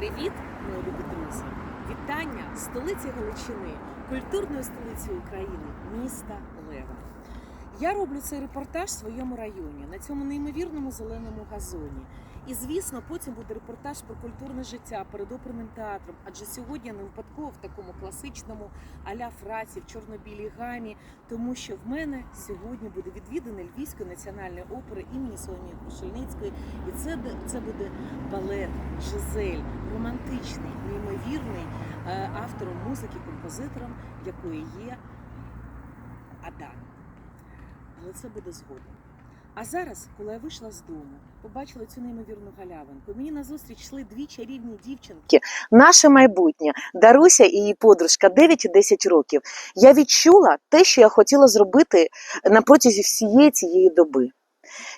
Привіт, мої друзі! Вітання столиці Галичини, культурної столиці України, міста Лева. Я роблю цей репортаж в своєму районі на цьому неймовірному зеленому газоні. І звісно, потім буде репортаж про культурне життя перед оперним театром. Адже сьогодні не випадково в такому класичному аля фраці в чорно-білій гамі, тому що в мене сьогодні буде відвідане Львівської національної опери імені Соломії Кушельницької, і це це буде балет, Жизель, романтичний, неймовірний е, автором музики, композитором, якої є Адан. Але це буде згодом. А зараз, коли я вийшла з дому, побачила цю неймовірну галявинку. Мені назустріч йшли дві чарівні дівчинки. Наше майбутнє Даруся і її подружка 9 і 10 років. Я відчула те, що я хотіла зробити на протязі всієї цієї доби.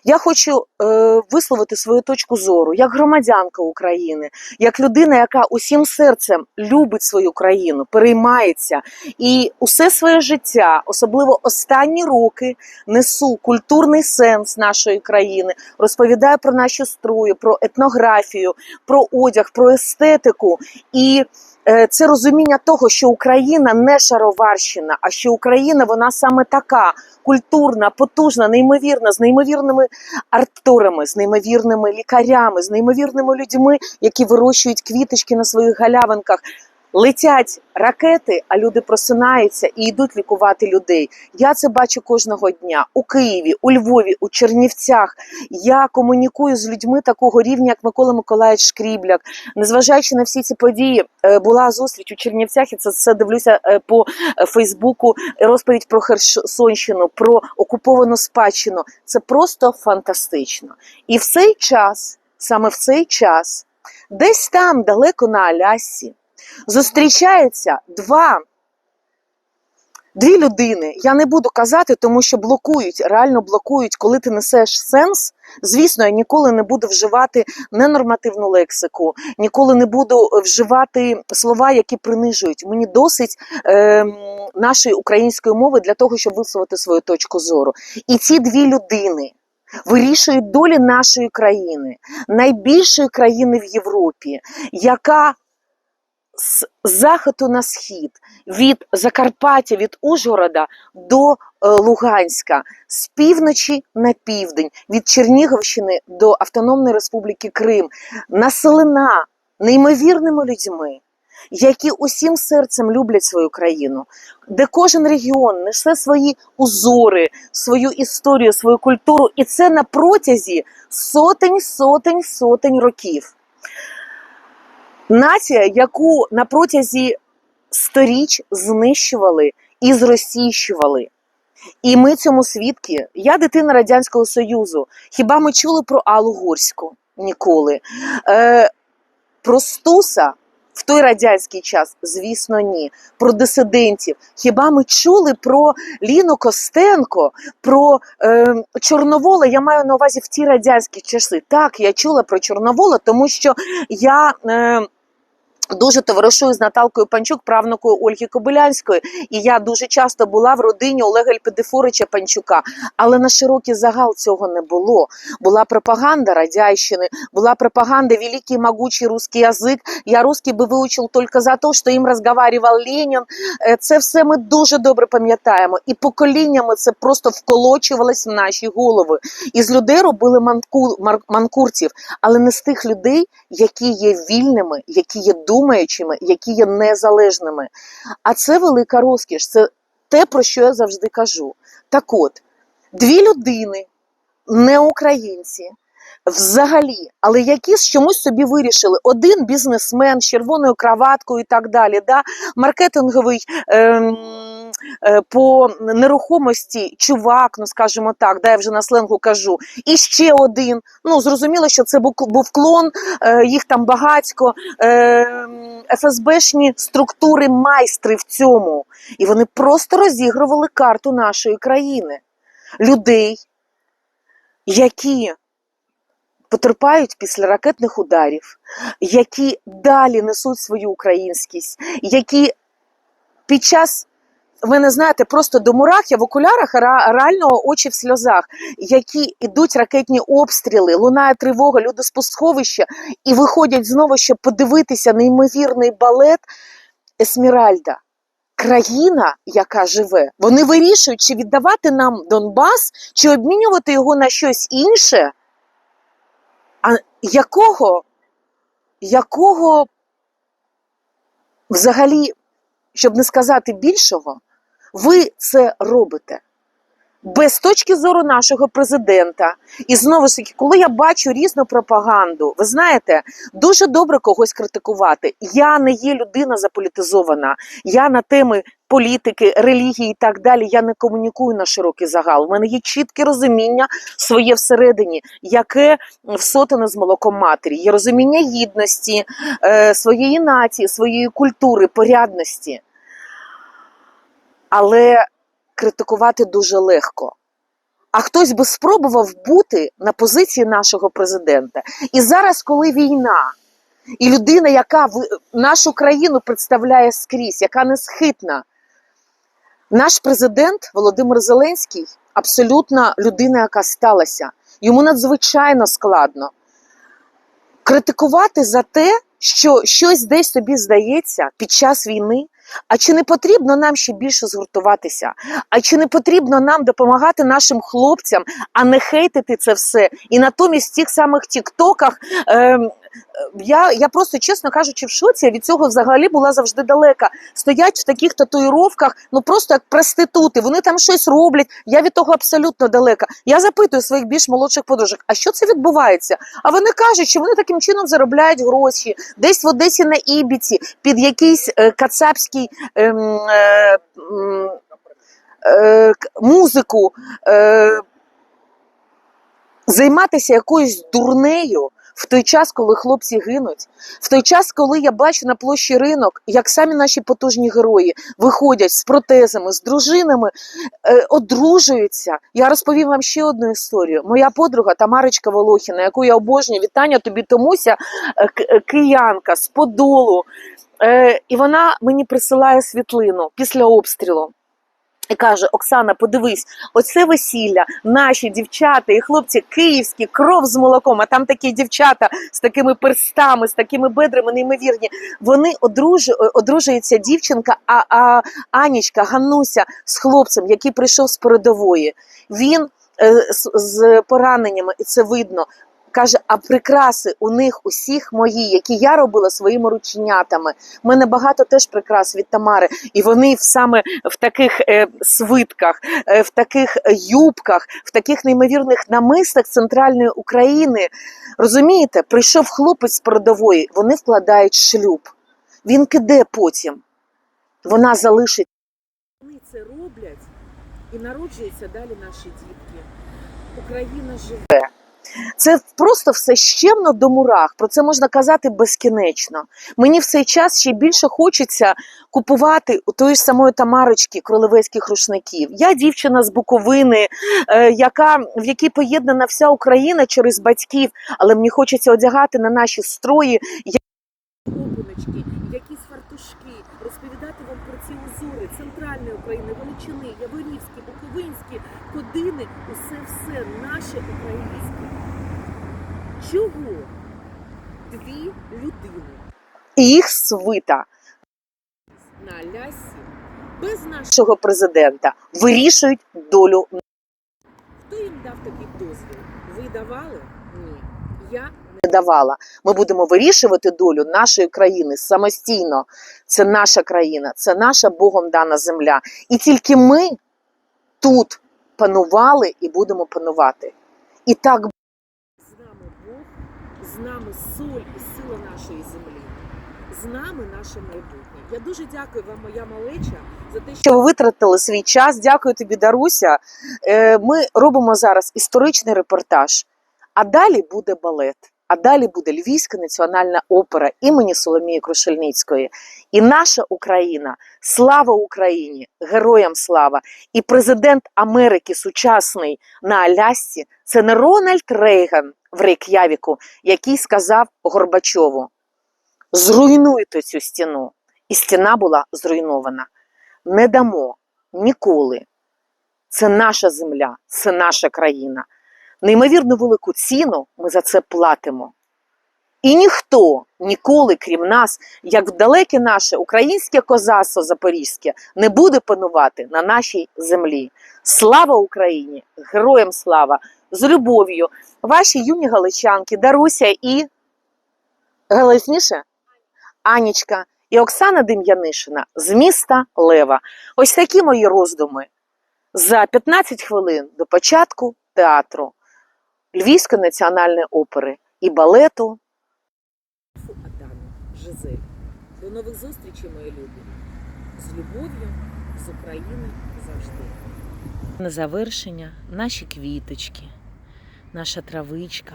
Я хочу е, висловити свою точку зору як громадянка України, як людина, яка усім серцем любить свою країну, переймається і усе своє життя, особливо останні роки, несу культурний сенс нашої країни, розповідаю про наші строї, про етнографію, про одяг, про естетику і. е, Це розуміння того, що Україна не шароварщина, а що Україна вона саме така культурна, потужна, неймовірна, з неймовірними арторами, з неймовірними лікарями, з неймовірними людьми, які вирощують квіточки на своїх галявинках. Летять ракети, а люди просинаються і йдуть лікувати людей. Я це бачу кожного дня у Києві, у Львові, у Чернівцях. Я комунікую з людьми такого рівня, як Микола Миколаївич Шкрібляк. Незважаючи на всі ці події, е, була зустріч у Чернівцях, і це все дивлюся е, по е, Фейсбуку. Розповідь про Херсонщину, про окуповану спадщину. Це просто фантастично. І в цей час, саме в цей час, десь там, далеко на Алясі, зустрічаються два. Дві людини, я не буду казати, тому що блокують, реально блокують, коли ти несеш сенс. Звісно, я ніколи не буду вживати ненормативну лексику, ніколи не буду вживати слова, які принижують. Мені досить е, нашої української мови для того, щоб висловити свою точку зору. І ці дві людини вирішують долі нашої країни, найбільшої країни в Європі, яка з заходу на схід, від Закарпаття, від Ужгорода до е, Луганська, з півночі на південь, від Чернігівщини до Автономної Республіки Крим, населена неймовірними людьми, які усім серцем люблять свою країну, де кожен регіон несе свої узори, свою історію, свою культуру, і це на протязі сотень, сотень, сотень років. Нація, яку на протязі сторіч знищували і зросійщували. І ми цьому свідки. Я дитина Радянського Союзу. Хіба ми чули про Аллу Горську? Ніколи. Е, про Стуса в той радянський час, звісно, ні. Про дисидентів. Хіба ми чули про Ліну Костенко, про е, Чорновола? Я маю на увазі в ті радянські часи. Так, я чула про Чорновола, тому що я. Е, Дуже товаришую з Наталкою Панчук, правнукою Ольги Кобилянської, і я дуже часто була в родині Олега Ельпедифорича Панчука. Але на широкий загал цього не було. Була пропаганда Радянщини, була пропаганда великий могучий русский язик. Я русский би вивчив тільки за те, що їм розговаривав Ленін. Е, Це все ми дуже добре пам'ятаємо. І поколіннями це просто вколочувалось в наші голови. І з людей робили манку, мар- манкуртів, але не з тих людей, які є вільними, які є думаючими, які є незалежними. А це велика розкіш. Це те, про що я завжди кажу. Так от, дві людини, не українці. Взагалі, але які чомусь собі вирішили. Один бізнесмен з червоною краваткою і так далі, да? маркетинговий ем, е, по нерухомості чувак, ну скажімо так, да, я вже на сленгу кажу. І ще один. Ну, зрозуміло, що це був клон, е, їх там багатько. Е, ФСБшні структури майстри в цьому. І вони просто розігрували карту нашої країни. Людей, які потерпають після ракетних ударів, які далі несуть свою українськість, які під час в мене, знаєте, просто до мурах, я в окулярах, реально очі в сльозах, які йдуть ракетні обстріли, лунає тривога, люди з посховища і виходять знову, щоб подивитися неймовірний балет Есміральда. Країна, яка живе, вони вирішують, чи віддавати нам Донбас, чи обмінювати його на щось інше. А якого, якого взагалі, щоб не сказати більшого, ви це робите? Без точки зору нашого президента. І знову ж таки, коли я бачу різну пропаганду, ви знаєте, дуже добре когось критикувати. Я не є людина заполітизована. Я на теми політики, релігії і так далі. Я не комунікую на широкий загал. У мене є чітке розуміння своє всередині, яке всотане з молоком матері. Є розуміння гідності, е, своєї нації, своєї культури, порядності. Але критикувати дуже легко. А хтось би спробував бути на позиції нашого президента. І зараз, коли війна, і людина, яка нашу країну представляє скрізь, яка не схитна, наш президент Володимир Зеленський абсолютно людина, яка сталася. Йому надзвичайно складно критикувати за те, що щось десь тобі здається під час війни. А чи не потрібно нам ще більше згуртуватися? А чи не потрібно нам допомагати нашим хлопцям, а не хейтити це все? І натомість в тих самих тіктоках ем, я, я просто, чесно кажучи, в шоці від цього взагалі була завжди далека. Стоять в таких татуїровках, ну просто як проститути. Вони там щось роблять. Я від того абсолютно далека. Я запитую своїх більш молодших подружок, а що це відбувається? А вони кажуть, що вони таким чином заробляють гроші десь в Одесі на Ібіці під якийсь е, кацапський ем, е, е, музику. Е, займатися якоюсь дурнею в той час, коли хлопці гинуть, в той час, коли я бачу на площі ринок, як самі наші потужні герої виходять з протезами, з дружинами, е, одружуються. Я розповім вам ще одну історію. Моя подруга Тамарочка Волохіна, яку я обожнюю, вітання тобі Томуся, е, е, киянка з Подолу. І вона мені присилає світлину після обстрілу. І каже: Оксана, подивись, оце весілля, наші дівчата і хлопці київські, кров з молоком. А там такі дівчата з такими перстами, з такими бедрами, неймовірні. Вони одружу, одружується дівчинка, а, а Анічка, Гануся з хлопцем, який прийшов з передової. Він е, з, з пораненнями, і це видно. Каже, а прикраси у них усіх мої, які я робила своїми рученятами. У мене багато теж прикрас від Тамари, і вони саме в таких е, свитках, е, в таких е, юбках, в таких неймовірних намистах центральної України. Розумієте, прийшов хлопець з передової, вони вкладають шлюб. Він киде потім. Вона залишить. Вони це роблять і народжуються далі наші дітки. Україна живе. Це просто все щемно до мурах. Про це можна казати безкінечно. Мені в цей час ще більше хочеться купувати у тої ж самої Тамарочки кролевецьких рушників. Я дівчина з Буковини, е, яка, в якій поєднана вся Україна через батьків, але мені хочеться одягати на наші строї Опиночки, якісь фартушки, розповідати вам про ці узори центральної України, Яворівські, Буковинські, Кодини, усе все наше українське. Чого дві людини їх свита на Алясі без нашого нашого президента вирішують долю хто їм дав такий дозвіл? Ви давали? Ні. Я не давала. Ми будемо вирішувати долю нашої країни самостійно. Це наша країна, це наша Богом дана земля. І тільки ми тут панували і будемо панувати. І так з нами Бог, з нами соль і сила нашої землі, з нами наше майбутнє. Я дуже дякую вам, моя малеча, за те, що ви витратили свій час. Дякую тобі, Даруся. Е, Ми робимо зараз історичний репортаж. А далі буде балет. А далі буде Львівська національна опера імені Соломії Крушельницької. І наша Україна, слава Україні, героям слава! І президент Америки сучасний на Алясці це не Рональд Рейган в Рейк'явіку, який сказав Горбачову: зруйнуйте цю стіну. І стіна була зруйнована. Не дамо ніколи. Це наша земля, це наша країна. Неймовірно велику ціну ми за це платимо. І ніхто ніколи, крім нас, як далеке наше українське козацтво запорізьке, не буде панувати на нашій землі. Слава Україні! Героям слава! З любов'ю! Ваші юні галичанки Даруся і голосніше Анічка і Оксана Дем'янишина з міста Лева. Ось такі мої роздуми за 15 хвилин до початку театру Львівської національної опери і балету Фу, Жизель. До нових зустрічей, мої любі. З любов'ю, з України завжди. На завершення наші квіточки, наша травичка,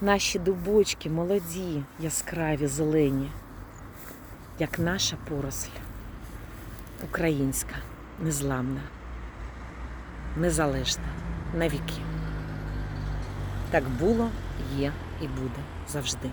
наші дубочки молоді, яскраві, зелені, як наша поросль. Українська, незламна, незалежна навіки. Так було, є і буде завжди.